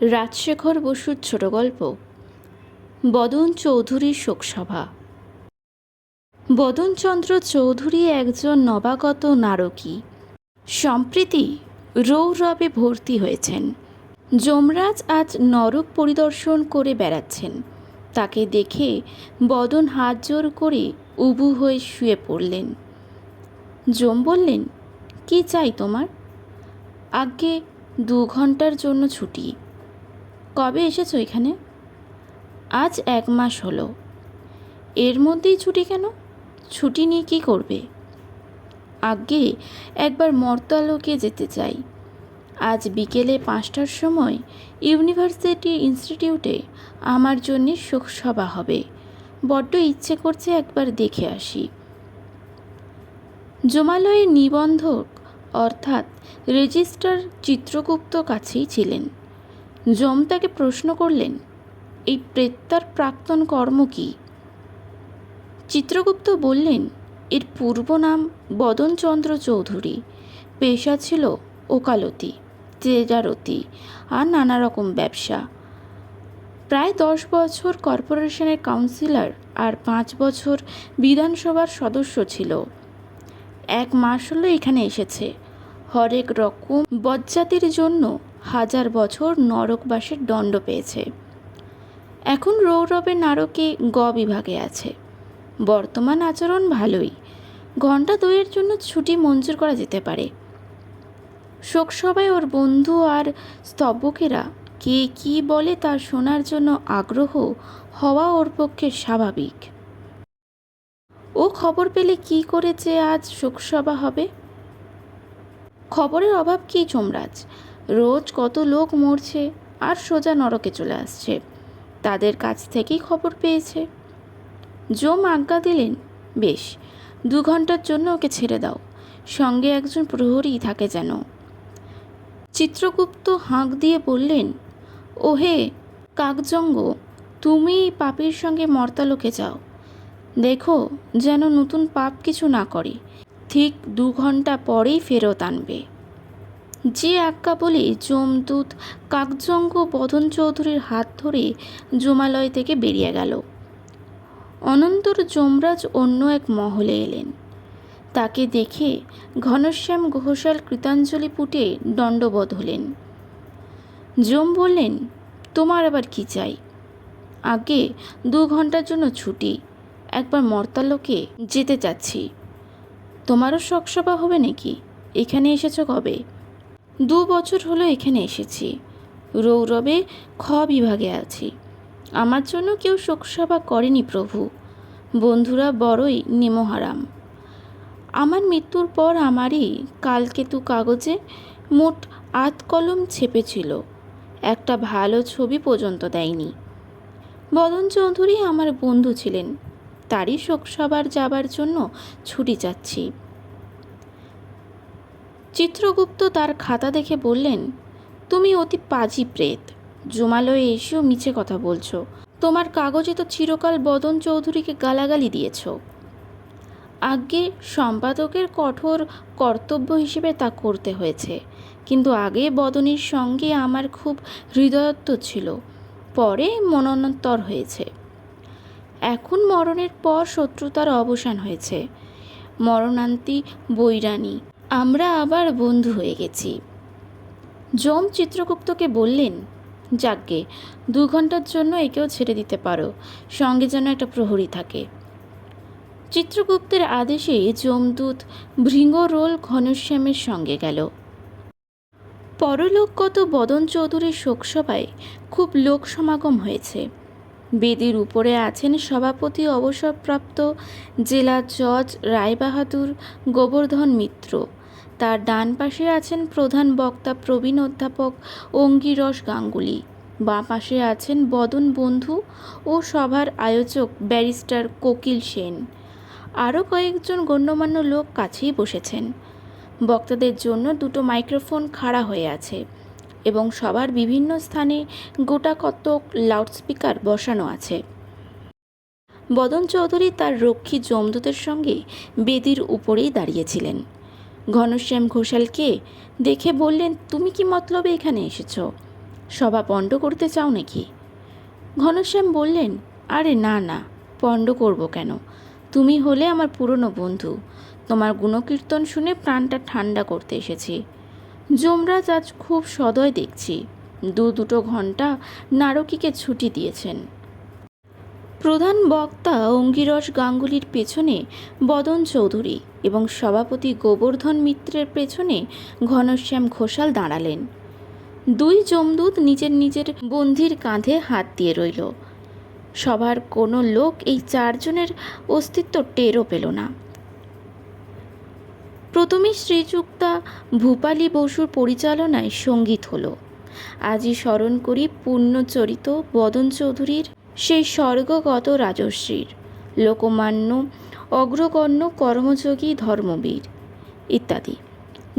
রাজশেখর বসুর ছোট গল্প। বদন চৌধুরীর শোকসভা। বদনচন্দ্র চৌধুরী একজন নবাগত নারকী। সম্প্রীতি রৌরবে ভর্তি হয়েছেন। যমরাজ আজ নরক পরিদর্শন করে বেড়াচ্ছেন। তাকে দেখে বদন হাত জোর করে উবু হয়ে শুয়ে পড়লেন। যম বললেন, কি চাই তোমার? আগে দু ঘণ্টার জন্য ছুটি। কবে এসেছ এখানে? আজ এক মাস হলো। এর মধ্যেই ছুটি কেন? ছুটি নিয়ে কী করবে? আগে একবার মর্তালোকে যেতে চাই। আজ বিকেলে পাঁচটার সময় ইউনিভার্সিটি ইনস্টিটিউটে আমার জন্যে শোকসভা হবে। বড্ড ইচ্ছে করছে একবার দেখে আসি। জমালয়ের নিবন্ধক অর্থাৎ রেজিস্ট্রার চিত্রগুপ্ত কাছেই ছিলেন। যম তাকে প্রশ্ন করলেন, এই প্রেত্যার প্রাক্তন কর্ম কী? চিত্রগুপ্ত বললেন, এর পূর্ব নাম বদনচন্দ্র চৌধুরী, পেশা ছিল ওকালতি, তেজারতি আর নানা রকম ব্যবসা। প্রায় দশ বছর কর্পোরেশনের কাউন্সিলর আর পাঁচ বছর বিধানসভার সদস্য ছিল। এক মাস হলো এখানে এসেছে। হরেক রকম বজ্জাতির জন্য হাজার বছর নরকবাসের দণ্ড পেয়েছে। এখন রৌরবের নারকে গ বিভাগে আছে। বর্তমান আচরণ ভালোই। ঘণ্টা দুয়ের জন্য ছুটি মঞ্জুর করা যেতে পারে। শোকসভায় ওর বন্ধু আর স্তবকেরা কে কি বলে তা শোনার জন্য আগ্রহ হওয়া ওর পক্ষে স্বাভাবিক। ও খবর পেলে কি করেছে আজ শোকসভা হবে? খবরের অভাব কি যমরাজ? রোজ কত লোক মরছে আর সোজা নরকে চলে আসছে। তাদের কাছ থেকেই খবর পেয়েছে। জম আজ্ঞা দিলেন, বেশ, দু ঘণ্টার জন্য ওকে ছেড়ে দাও। সঙ্গে একজন প্রহরী থাকে যেন। চিত্রগুপ্ত হাঁক দিয়ে বললেন, ওহে, কাকজঙ্গ, তুমি পাপীর সঙ্গে মর্তালোকে যাও। দেখো যেন নতুন পাপ কিছু না করে। ঠিক দু ঘণ্টা পরেই ফেরত আনবে। যে আজ্ঞা বলে যমদূত কাকজঙ্গ বদন চৌধুরীর হাত ধরে জমালয় থেকে বেরিয়ে গেল। অনন্তর যমরাজ অন্য এক মহলে এলেন। তাকে দেখে ঘনশ্যাম ঘোষাল কৃতাঞ্জলি পুটে দণ্ডবোধ হলেন। যম বললেন, তোমার আবার কি চাই? আগে দু ঘণ্টার জন্য ছুটি, একবার মর্তালোকে যেতে চাচ্ছি। তোমারও শখসভা হবে নাকি? এখানে এসেছ কবে? দু বছর হলো এখানে এসেছি। রৌরবে খ বিভাগে আছি। আমার জন্য কেউ শোকসভা করেনি প্রভু। বন্ধুরা বড়ই নিমহারাম। আমার মৃত্যুর পর আমারই কালকেতু কাগজে মোট আত কলম ছেপেছিল একটা ভালো ছবি পর্যন্ত দেয়নি। বদন চৌধুরী আমার বন্ধু ছিলেন। তারই শোকসভার যাবার জন্য ছুটি চাচ্ছি। চিত্রগুপ্ত তার খাতা দেখে বললেন, তুমি অতি পাজি প্রেত। জমালয়ে এসেও মিছে কথা বলছো। তোমার কাগজে তো চিরকাল বদন চৌধুরীকে গালাগালি দিয়েছ। আগে সম্পাদকের কঠোর কর্তব্য হিসেবে তা করতে হয়েছে। কিন্তু আগে বদনের সঙ্গে আমার খুব হৃদয়ত্ব ছিল। পরে মনন্তর হয়েছে। এখন মরণের পর শত্রুতার অবসান হয়েছে। মরণান্তি বৈরানী আমরা আবার বন্ধু হয়ে গেছি। যম চিত্রগুপ্তকে বললেন যাকগে দু ঘণ্টার জন্য একেও ছেড়ে দিতে পারো, সঙ্গে যেন একটা প্রহরী থাকে। চিত্রগুপ্তের আদেশে যমদূত ভৃঙ্গরোল ঘনশ্যামের সঙ্গে গেল। পরলোকগত বদন চৌধুরীর শোকসভায় খুব লোক সমাগম হয়েছে। বেদির উপরে আছেন সভাপতি অবসরপ্রাপ্ত জেলা জজ রায়বাহাদুর গোবর্ধন মিত্র। তার ডান পাশে আছেন প্রধান বক্তা প্রবীণ অধ্যাপক অঙ্গিরস গাঙ্গুলি। বাঁ পাশে আছেন বদন বন্ধু ও সভার আয়োজক ব্যারিস্টার কোকিল সেন। আরও কয়েকজন গণ্যমান্য লোক কাছেই বসেছেন। বক্তাদের জন্য দুটো মাইক্রোফোন খাড়া হয়ে আছে এবং সবার বিভিন্ন স্থানে গোটা কতক লাউডস্পিকার বসানো আছে। বদন চৌধুরী তার রক্ষী জমদূতের সঙ্গে বেদির উপরেই দাঁড়িয়েছিলেন। ঘনশ্যাম ঘোষালকে দেখে বললেন, তুমি কি মতলবে এখানে এসেছ? সভা পণ্ড করতে চাও নাকি? ঘনশ্যাম বললেন, আরে না না, পণ্ড করব কেন? তুমি হলে আমার পুরনো বন্ধু। তোমার গুণকীর্তন শুনে প্রাণটা ঠান্ডা করতে এসেছি। যমরাজ আজ খুব সদয় দেখছি। দু দুটো ঘণ্টা নারকীকে ছুটি দিয়েছেন। প্রধান বক্তা অঙ্গিরস গাঙ্গুলির পেছনে বদন চৌধুরী এবং সভাপতি গোবর্ধন মিত্রের পেছনে ঘনশ্যাম ঘোষাল দাঁড়ালেন। দুই জমদূত নিজের নিজের বন্ধির কাঁধে হাত দিয়ে রইল। সবার কোনো লোক এই চারজনের অস্তিত্ব টেরও পেল না। প্রথমে শ্রীযুক্তা ভূপালী বসুর পরিচালনায় সংগীত হলো। আজই স্মরণ করি পুণ্যচরিত বদন চৌধুরীর সেই স্বর্গগত রাজশ্রীর লোকমান্য অগ্রগণ্য কর্মযোগী ধর্মবীর ইত্যাদি।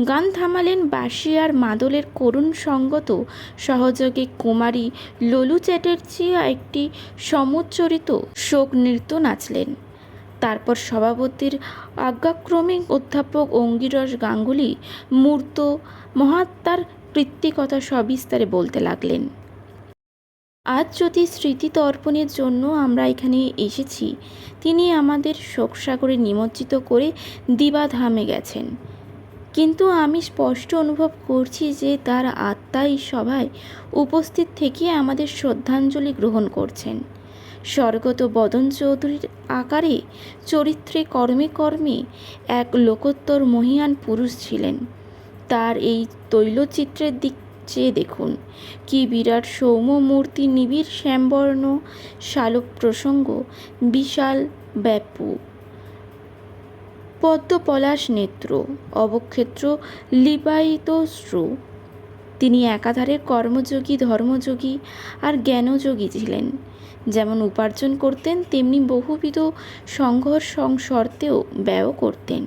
গান থামালেন বাঁশি আর মাদলের করুণ সঙ্গত সহযোগে কুমারী ললু চ্যাটার্জি একটি সমুচ্চরিত শোক নৃত্য নাচলেন। তারপর সভাপতির আজ্ঞাক্রমে অধ্যাপক অঙ্গিরস গাঙ্গুলি মূর্ত মহাত্মার কৃত্তিকতা সবিস্তারে বলতে লাগলেন। আজ যদি স্মৃতি তর্পণের জন্য আমরা এখানে এসেছি, তিনি আমাদের শোকসাগরে নিমজ্জিত করে দিবাধামে গেছেন। কিন্তু আমি স্পষ্ট অনুভব করছি যে তার আত্মা এই সভায় উপস্থিত থেকে আমাদের শ্রদ্ধাঞ্জলি গ্রহণ করছেন। স্বর্গত বদন চৌধুরীর আকারে, চরিত্রে কর্মে কর্মে এক লোকোত্তর মহিয়ান পুরুষ ছিলেন। তার এই তৈলচিত্রের দিক চেয়ে দেখুন। কি বিরাট সৌম্য মূর্তি নিবিড় শ্যামবর্ণ শালক প্রসঙ্গ, বিশাল ব্যাপু। পদ্মপলাশ নেত্র, অবক্ষেত্র লিপায়িত শ্রু তিনি একাধারে কর্মযোগী, ধর্মযোগী আর জ্ঞানযোগী ছিলেন। যেমন উপার্জন করতেন, তেমনি বহুবিধ সংঘর্ষ শর্তেও ব্যয় করতেন।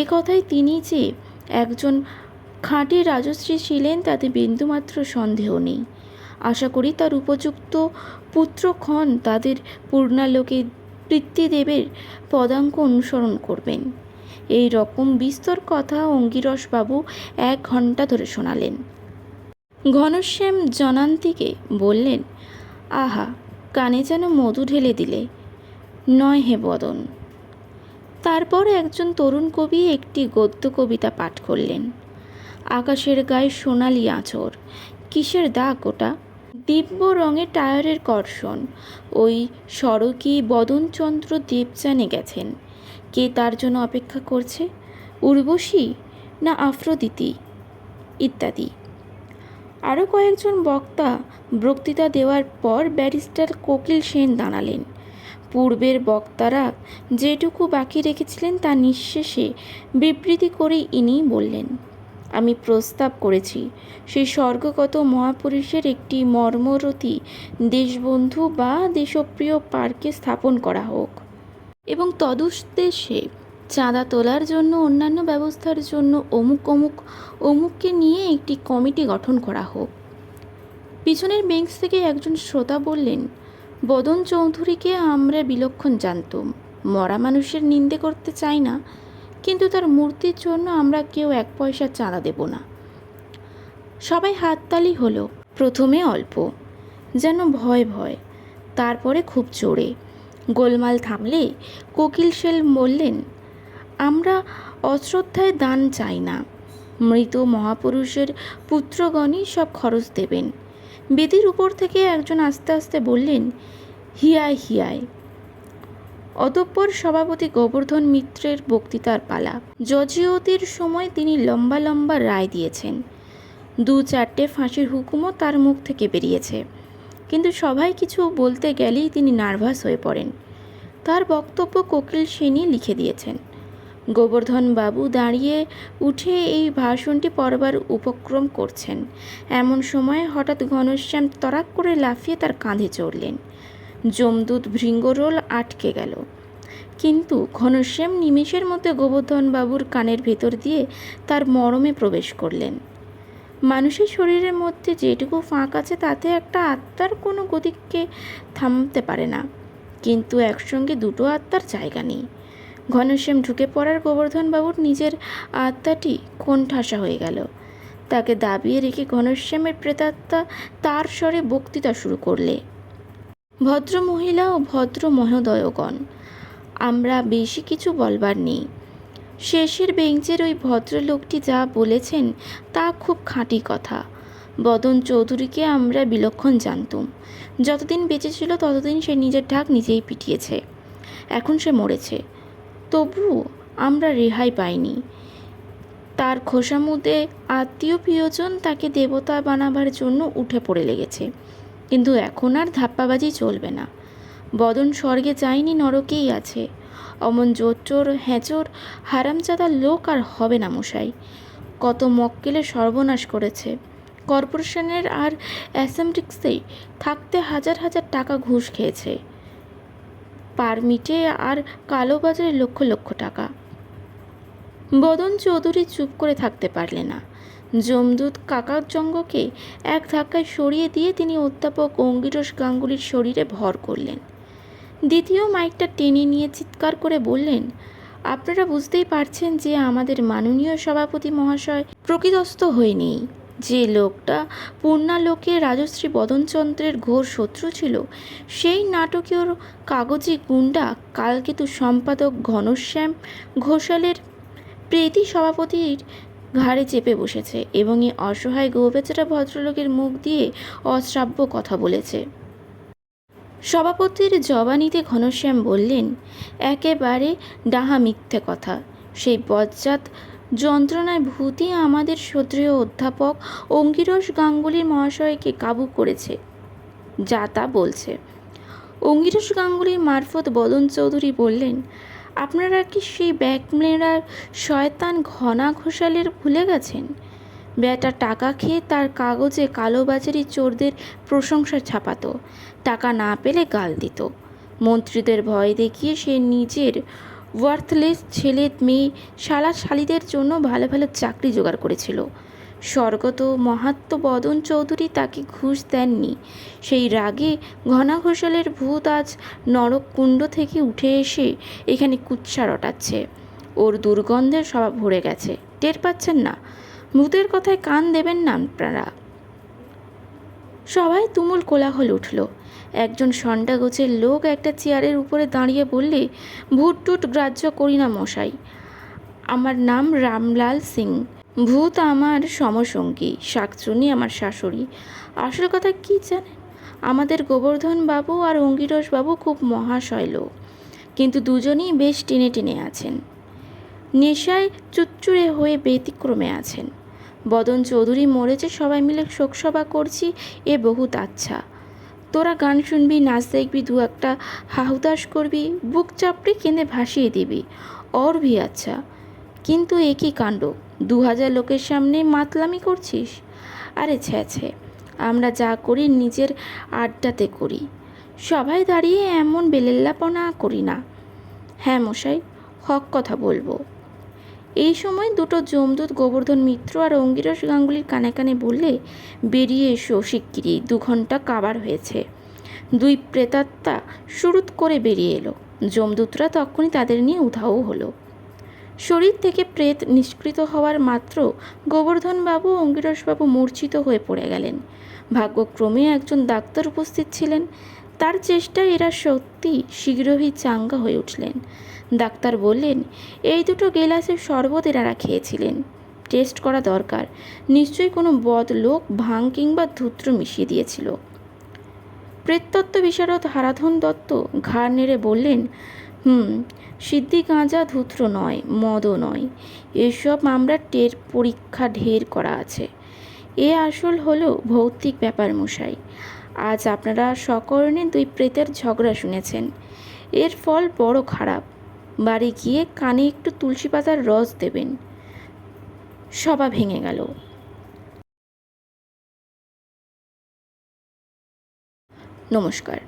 এ কথায় তিনি যে একজন খাঁটি রাজশ্রী ছিলেন, তাতে বিন্দুমাত্র সন্দেহ নেই। আশা করি তার উপযুক্ত পুত্রক্ষণ তাদের পূর্ণালোকে পিতৃদেবের পদাঙ্ক অনুসরণ করবেন। এই রকম বিস্তর কথা অঙ্গিরসবাবু এক ঘণ্টা ধরে শোনালেন। ঘনশ্যাম জনান্তিকে বললেন, আহা, কানে যেন মধু ঢেলে দিলে। নয় হে বদন। তারপর একজন তরুণ কবি একটি গদ্য কবিতা পাঠ করলেন। আকাশের গায়ে সোনালি আঁচড়। কিসের দাগ ওটা? দিব্য রঙের টায়ারের কর্ষণ। ওই সড়কি বদনচন্দ্র দেবযানে গেছেন। কে তার জন্য অপেক্ষা করছে? উর্বশী না আফ্রোদিতি? ইত্যাদি। আরও কয়েকজন বক্তা বক্তৃতা দেওয়ার পর ব্যারিস্টার কোকিল সেন দাঁড়ালেন। পূর্বের বক্তারা যেটুকু বাকি রেখেছিলেন তা নিঃশেষে বিবৃতি করে ইনি বললেন আমি প্রস্তাব করেছি। সেই স্বর্গগত মহাপুরুষের একটি মর্মরতী দেশবন্ধু বা দেশপ্রিয় পার্কে স্থাপন করা হোক। এবং তদুদ্দেশ্যে চাঁদা তোলার জন্য, অন্যান্য ব্যবস্থার জন্য অমুক অমুক, অমুককে নিয়ে একটি কমিটি গঠন করা হোক। পিছনের বেঞ্চ থেকে একজন শ্রোতা বললেন, বদন চৌধুরীকে আমরা বিলক্ষণ জানতুম। মরা মানুষের নিন্দে করতে চাই না। কিন্তু তার মূর্তির জন্য আমরা কেউ এক পয়সা চাঁদা দেব না। সবাই হাততালি হলো, প্রথমে অল্প, যেন ভয় ভয়, তারপরে খুব জোরে। গোলমাল থামলে কোকিল সেল বললেন, আমরা অশ্রদ্ধায় দান চাই না। মৃত মহাপুরুষের পুত্রগণই সব খরচ দেবেন। বেদির উপর থেকে একজন আস্তে আস্তে বললেন, হিয়ায় হিয়ায়। অতঃপর সভাপতি গোবর্ধন মিত্রের বক্তৃতার পালা। জজিয়তির সময় তিনি লম্বা লম্বা রায় দিয়েছেন। দু চারটে ফাঁসির হুকুমও তার মুখ থেকে বেরিয়েছে। কিন্তু সবাই কিছু বলতে গেলেই তিনি নার্ভাস হয়ে পড়েন। তার বক্তব্য কোকিল সেনই লিখে দিয়েছেন। গোবর্ধন বাবু দাঁড়িয়ে উঠে এই ভাষণটি পড়বার উপক্রম করছেন। এমন সময় হঠাৎ ঘনশ্যাম তরাক করে লাফিয়ে তার কাঁধে চড়লেন। যমদূত ভৃঙ্গরোল আটকে গেল। কিন্তু ঘনশ্যাম নিমেষের মধ্যে গোবর্ধন বাবুর কানের ভেতর দিয়ে তার মরমে প্রবেশ করলেন। মানুষের শরীরের মধ্যে যেটুকু ফাঁক আছে তাতে একটা আত্মার কোনো গতিকে থামতে পারে না। কিন্তু একসঙ্গে দুটো আত্মার জায়গা নেই। ঘনশ্যাম ঢুকে পড়ার গোবর্ধনবাবুর নিজের আত্মাটি কোণঠাসা হয়ে গেল। তাকে দাবিয়ে রেখে ঘনশ্যামের প্রেতাত্মা তার স্বরে বক্তৃতা শুরু করলে। ভদ্র মহিলা ও ভদ্র মহোদয়গণ আমরা বেশি কিছু বলবার নেই। শেষের বেঞ্চের ওই ভদ্রলোকটি যা বলেছেন তা খুব খাঁটি কথা। বদন চৌধুরীকে আমরা বিলক্ষণ জানতুম। যতদিন বেঁচে ছিল ততদিন সে নিজের ঢাক নিজেই পিটিয়েছে। এখন সে মরেছে। তবুও আমরা রেহাই পাইনি। তার খোসামুদে আত্মীয় প্রিয়জন তাকে দেবতা বানাবার জন্য উঠে পড়ে লেগেছে। কিন্তু এখন আর ধাপ্পাবাজি চলবে না। বদন স্বর্গে যায়নি নরকেই আছে। অমন জোচ্চোর হ্যাঁচোর হারামজাদা লোক আর হবে না মশাই। কত মক্কেলে সর্বনাশ করেছে। কর্পোরেশনের আর অ্যাসেম্বলিক্সেই থাকতে হাজার হাজার টাকা ঘুষ খেয়েছে। পারমিটে আর কালোবাজারে লক্ষ লক্ষ টাকা। বদন চৌধুরী চুপ করে থাকতে পারলে না। যমদূত কাকাজঙ্গকে এক ধাক্কায় সরিয়ে দিয়ে তিনি অধ্যাপক অঙ্গিরস গাঙ্গুলির শরীরে ভর করলেন। দ্বিতীয় মাইকটা টেনে নিয়ে চিৎকার করে বললেন, আপনারা বুঝতেই পারছেন যে আমাদের মাননীয় সভাপতি মহাশয় প্রকৃতস্থ হয়নি যে লোকটা পূর্ণালোকে রাজশ্রী বদনচন্দ্রের ঘোর শত্রু ছিল, সেই নাটকীয় কাগজি গুন্ডা কালকেতু সম্পাদক ঘনশ্যাম ঘোষালের সভাপতির ঘাড়ে চেপে বসেছে এবং এই অসহায় গৌবেচারা ভদ্রলোকের মুখ দিয়ে অশ্রাব্য কথা বলেছে। সভাপতির জবানিতে ঘনশ্যাম বললেন, একেবারে ডাহা মিথ্যে কথা। সেই বজ্জাত যন্ত্রণায় ভূতি আমাদের শ্রদ্ধেয় অধ্যাপক অঙ্গিরস গাঙ্গুলির মহাশয়কে কাবু করেছে। যা তা বলছে। অঙ্গিরস গাঙ্গুলির মারফত বদন চৌধুরী বললেন আপনারা কি সেই ব্যাকমেরার শয়তান ঘনা ঘোষালের ভুলে গেছেন? বেটা টাকা খেয়ে তার কাগজে কালোবাজারি চোরদের প্রশংসা ছাপাতো, টাকা না পেলে গাল দিত। মন্ত্রীদের ভয় দেখিয়ে সে নিজের ওয়ার্থলেস ছেলে মেয়ে, শালা শালিদের জন্য ভালো ভালো চাকরি জোগাড় করেছিল। স্বর্গত মহাত্ম বদন চৌধুরী তাকে ঘুষ দেননি। সেই রাগে ঘনা ঘোষালের ভূত আজ নরক কুণ্ড থেকে উঠে এসে এখানে কুৎসা রটাচ্ছে। ওর দুর্গন্ধে সবা ভরে গেছে। টের পাচ্ছেন না। ভূতের কথায় কান দেবেন না আপনারা। সবাই তুমুল কোলাহল উঠল। একজন সন্ডা গোছের লোক একটা চেয়ারের উপরে দাঁড়িয়ে বললে, ভূত টুট গ্রাহ্য করি না মশাই। আমার নাম রামলাল সিং। ভূত আমার সমসঙ্গী শাকচুনি আমার শাশুড়ি। আসল কথা কি জানেন আমাদের গোবর্ধন বাবু আর অঙ্গিরস বাবু খুব মহাশয় লোক, কিন্তু দুজনেই বেশ টেনে টেনে আছেন। নেশায় চুচ্চুড়ে হয়ে ব্যতিক্রমে আছেন। বদন চৌধুরী মরেছে, সবাই মিলে শোকসভা করছি, এ বহুত আচ্ছা। তোরা গান শুনবি, নাচ দেখবি, দু একটা হাহুদাস করবি, বুক চাপড়ে কেঁদে ভাসিয়ে দিবি। অর আচ্ছা কিন্তু এ কী কাণ্ড? দু হাজার লোকের সামনে মাতলামি করছিস? আরে ছ্যা ছ্যা, আমরা যা করি নিজের আড্ডাতে করি। সবাই দাঁড়িয়ে এমন বেলেল্লাপনা করি না। হ্যাঁ মশাই, হক কথা বলব। এই সময় দুটো জমদূত গোবর্ধন মিত্র আর অঙ্গিরস গাঙ্গুলির কানে কানে বললে, বেরিয়ে এসো শিগগিরই, দু ঘণ্টা কাবার হয়েছে। দুই প্রেতাত্মা শুরুত করে বেরিয়ে এলো। যমদূতরা তখনই তাদের নিয়ে উধাও হলো। শরীর থেকে প্রেত নিষ্কৃত হওয়ার মাত্র গোবর্ধনবাবু অঙ্গিরসবাবু মূর্ছিত হয়ে পড়ে গেলেন। ভাগ্যক্রমে একজন ডাক্তার উপস্থিত ছিলেন। তার চেষ্টায় এরা সত্যি শীঘ্রই চাঙ্গা হয়ে উঠলেন। ডাক্তার বললেন, এই দুটো গেলাসের শরবত এনারা খেয়েছিলেন। টেস্ট করা দরকার। নিশ্চয়ই কোনো বদ লোক ভাং কিংবা ধূত্র মিশিয়ে দিয়েছিল। প্রেততত্ত্ব বিশারদ হারাধন দত্ত ঘাড় নেড়ে বললেন হুম, সিদ্ধি গাঁজা ধূত্র নয়, মদও নয়। এসব আমরা টের পরীক্ষা ঢের করা আছে। এ আসল হলো ভৌতিক ব্যাপার মশাই। আজ আপনারা সকরণে দুই প্রেতের ঝগড়া শুনেছেন। এর ফল বড় খারাপ। বাড়ি গিয়ে কানে একটু তুলসী পাতার রস দেবেন। সবা ভেঙে গেল। নমস্কার।